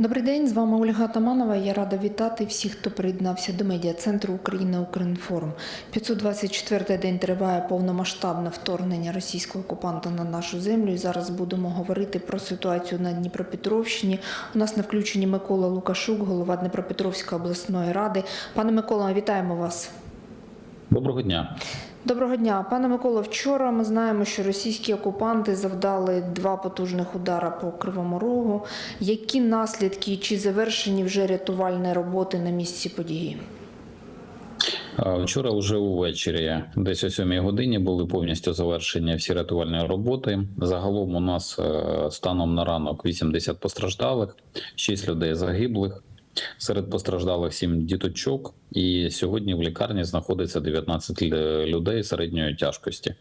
Добрий день, з вами Ольга Таманова. Я рада вітати всіх, хто приєднався до медіа центру Україна Укрінформ. 524-й день триває повномасштабне вторгнення російського окупанта на нашу землю. І зараз будемо говорити про ситуацію на Дніпропетровщині. У нас на включенні Микола Лукашук, голова Дніпропетровської обласної ради. Пане Микола, вітаємо вас. Доброго дня. Доброго дня, пане Миколо. Вчора ми знаємо, що російські окупанти завдали два потужних удара по Кривому Рогу. Які наслідки чи завершені вже рятувальні роботи на місці події? Вчора, вже увечері, десь о 7 годині, були повністю завершені всі рятувальні роботи. Загалом у нас е, станом на ранок 80 постраждалих, 6 людей загиблих. Серед постраждалих 7 діточок, і сьогодні в лікарні знаходиться 19 людей середньої тяжкості.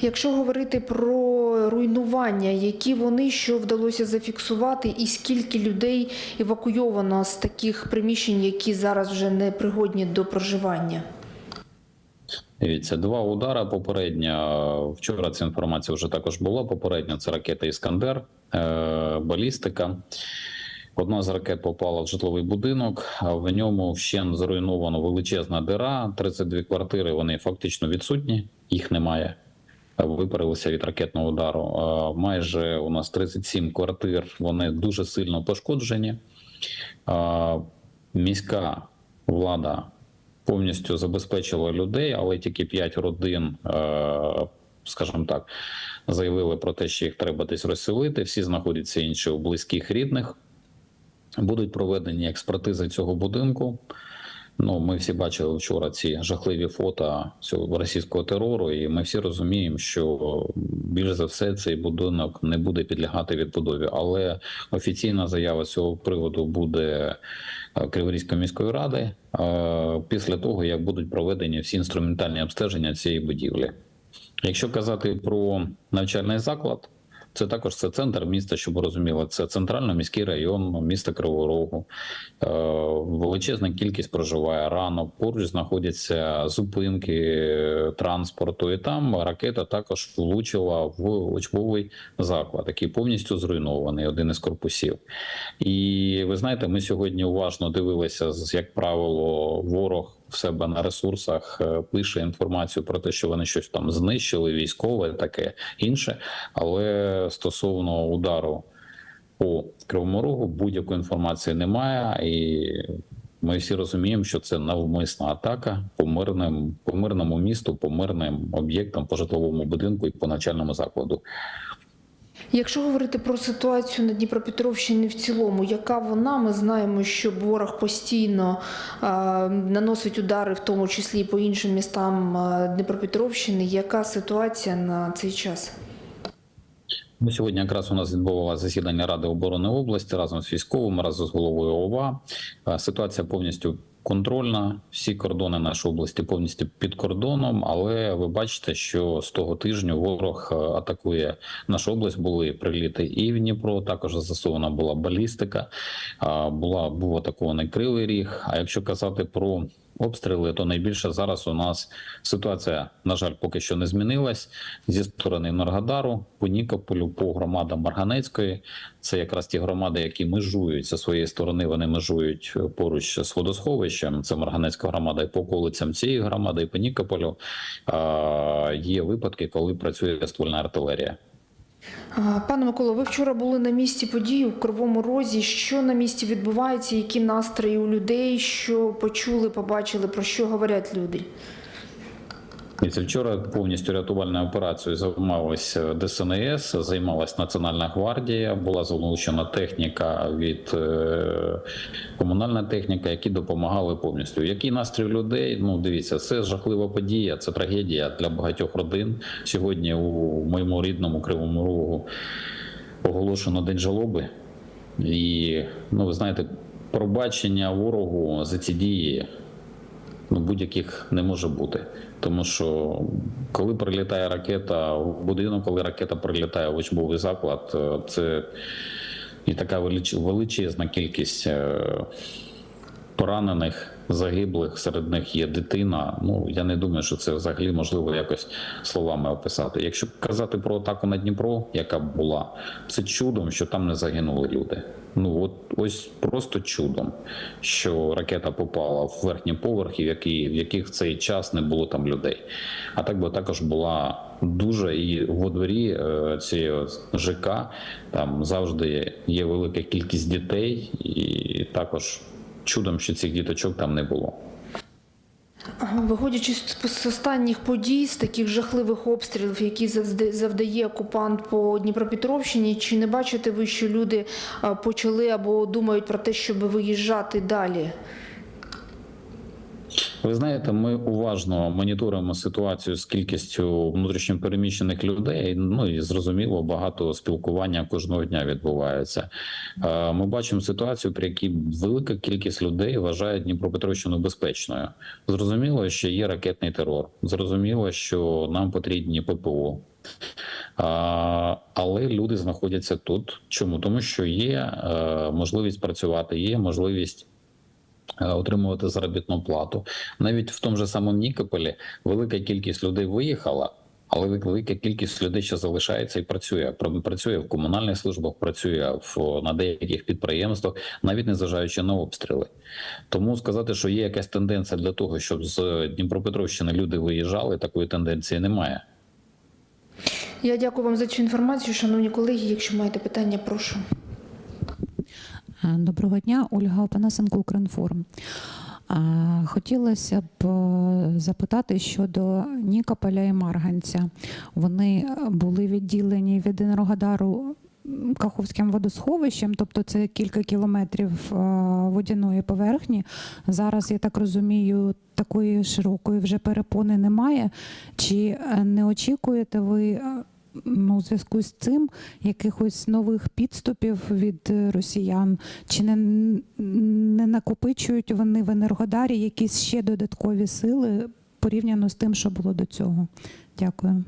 Якщо говорити про руйнування, які вони що вдалося зафіксувати, і скільки людей евакуйовано з таких приміщень, які зараз вже не пригодні до проживання? Дивіться, два удари попередньо. Вчора ця інформація вже також була. Попередньо це ракета Іскандер, е, балістика. Одна з ракет попала в житловий будинок, в ньому вщен зруйновано величезна дира. 32 квартири вони фактично відсутні, їх немає. Випарилися від ракетного удару. Майже у нас 37 квартир. Вони дуже сильно пошкоджені. Міська влада повністю забезпечила людей, але тільки 5 родин, скажімо так, заявили про те, що їх треба десь розселити. Всі знаходяться інші у близьких рідних. Будуть проведені експертизи цього будинку. Ну, ми всі бачили вчора ці жахливі фото цього російського терору, і ми всі розуміємо, що більш за все цей будинок не буде підлягати відбудові. Але офіційна заява цього приводу буде е, Криворізької міської ради е, після того, як будуть проведені всі інструментальні обстеження цієї будівлі. Якщо казати про навчальний заклад, це також це центр міста, щоб ви розуміли. Це центрально міський район міста Кривого Рогу. Величезна кількість проживає ранок. Поруч знаходяться зупинки транспорту, і там ракета також влучила в учбовий заклад, який повністю зруйнований, один із корпусів. І ви знаєте, ми сьогодні уважно дивилися, як правило, ворог в себе на ресурсах е, пише інформацію про те, що вони щось там знищили, військове, таке інше. Але стосовно удару по Кривому Рогу будь-якої інформації немає, і ми всі розуміємо, що це навмисна атака по мирним, по мирному місту, по мирним об'єктам, по житловому будинку і по навчальному закладу. Якщо говорити про ситуацію на Дніпропетровщині в цілому, яка вона? Ми знаємо, що ворог постійно е, наносить удари, в тому числі і по іншим містам Дніпропетровщини. Яка ситуація на цей час? Ну, сьогодні якраз у нас відбувалося засідання Ради оборони області разом з військовими, разом з головою ОВА. Е, Ситуація повністю контрольна. Всі кордони нашої області повністю під кордоном. Але ви бачите, що з того тижня ворог е, атакує нашу область. Були приліти і в Дніпро. Також застосована була балістика. Була був атакований Кривий Ріг. А якщо казати про обстріли, то найбільше зараз у нас ситуація, на жаль, поки що не змінилась зі сторони Енергодару, по Нікополю, по громадам Марганецької. Це якраз ті громади, які межують зі своєї сторони. Вони межують поруч з водосховищем. Це Марганецька громада, і по околицям цієї громади, і по Нікополю є випадки, коли працює ствольна артилерія. Пане Миколо, ви вчора були на місці події у Кривому Розі. Що на місці відбувається? Які настрої у людей? Що почули, побачили, про що говорять люди? Дивіться, Вчора повністю рятувальною операцією займалася ДСНС, займалась Національна гвардія, була залучена техніка від е, комунальна техніка, які допомагали повністю. Який настрій людей? Ну дивіться, це жахлива подія, це трагедія для багатьох родин. Сьогодні у моєму рідному кривому рогу оголошено день жалоби, і ну ви знаєте, пробачення ворогу за ці дії ну, будь-яких не може бути. Тому що коли прилітає ракета в будинок, коли ракета прилітає в учбовий заклад, е, це і така велич- величезна кількість е, поранених, загиблих, серед них є дитина. Ну я не думаю, що це взагалі можливо якось словами описати. Якщо казати про атаку на Дніпро, яка була, це чудом, що там не загинули люди. Ну от ось просто чудом, що ракета попала в верхні поверхи, в які в яких в цей час не було там людей. А так би також була дуже і во дворі е, цієї ЖК там завжди є велика кількість дітей, і також чудом, що цих діточок там не було. Виходячи з останніх подій, з таких жахливих обстрілів, які завдає окупант по Дніпропетровщині, чи не бачите ви, що люди почали або думають про те, щоб виїжджати далі? Ви знаєте, ми уважно моніторимо ситуацію з кількістю внутрішньопереміщених людей. Ну і зрозуміло, багато спілкування кожного дня відбувається. Е, Ми бачимо ситуацію, при якій велика кількість людей вважає Дніпропетровщину безпечною. Зрозуміло, що є ракетний терор. Зрозуміло, що нам потрібні ППО. А, але люди знаходяться тут. Чому? Тому що є е, можливість працювати, є можливість е, отримувати заробітну плату. Навіть в тому же самому Нікополі велика кількість людей виїхала, але велика кількість людей ще залишається і працює. Працює в комунальних службах, працює в на деяких підприємствах, навіть незважаючи на обстріли. Тому сказати, що є якась тенденція для того, щоб з Дніпропетровщини люди виїжджали, такої тенденції немає. Я дякую вам за цю інформацію, шановні колеги. Якщо маєте питання, прошу. Е, Доброго дня, Ольга Опанасенко, Укрінформ. Е, Хотілося б е, запитати щодо Нікополя і Марганця. Вони були відділені від Енергодару Каховським водосховищем, тобто це кілька кілометрів водяної поверхні. Зараз, я так розумію, такої широкої вже перепони немає. Чи не очікуєте ви ну, у зв'язку з цим якихось нових підступів від росіян? Чи не, не накопичують вони в Енергодарі якісь ще додаткові сили порівняно з тим, що було до цього? Дякую.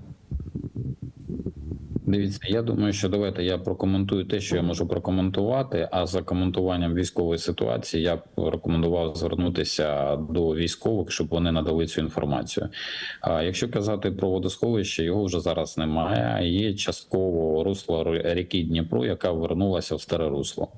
Дивіться, я думаю, що давайте я прокоментую те, що я можу прокоментувати. А за коментуванням військової ситуації я б рекомендував звернутися до військових, щоб вони надали цю інформацію. А якщо казати про водосховище, його вже зараз немає. Є частково русло ріки Дніпро, яка вернулася в старе русло.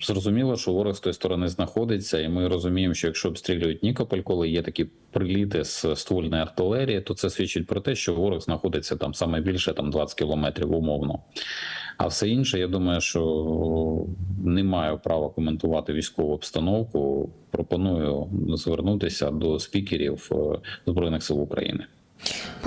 Зрозуміло, що ворог з тої сторони знаходиться, і ми розуміємо, що якщо обстрілюють Нікополь, коли є такі приліти з ствольної артилерії, то це свідчить про те, що ворог знаходиться там саме більше там 20 кілометрів умовно. А все інше, я думаю, що не маю права коментувати військову обстановку. Пропоную звернутися до спікерів е, збройних сил України.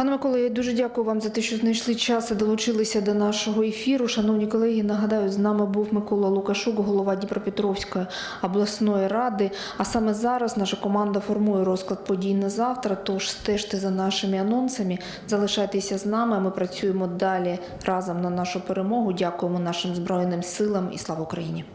Пане Миколе, я дуже дякую вам за те, що знайшли час і долучилися до нашого ефіру. Шановні колеги, нагадаю, з нами був Микола Лукашук, голова Дніпропетровської обласної ради. А саме зараз наша команда формує розклад подій на завтра. Тож стежте за нашими анонсами, залишайтеся з нами. Ми працюємо далі разом на нашу перемогу. Дякуємо нашим збройним силам і слава Україні.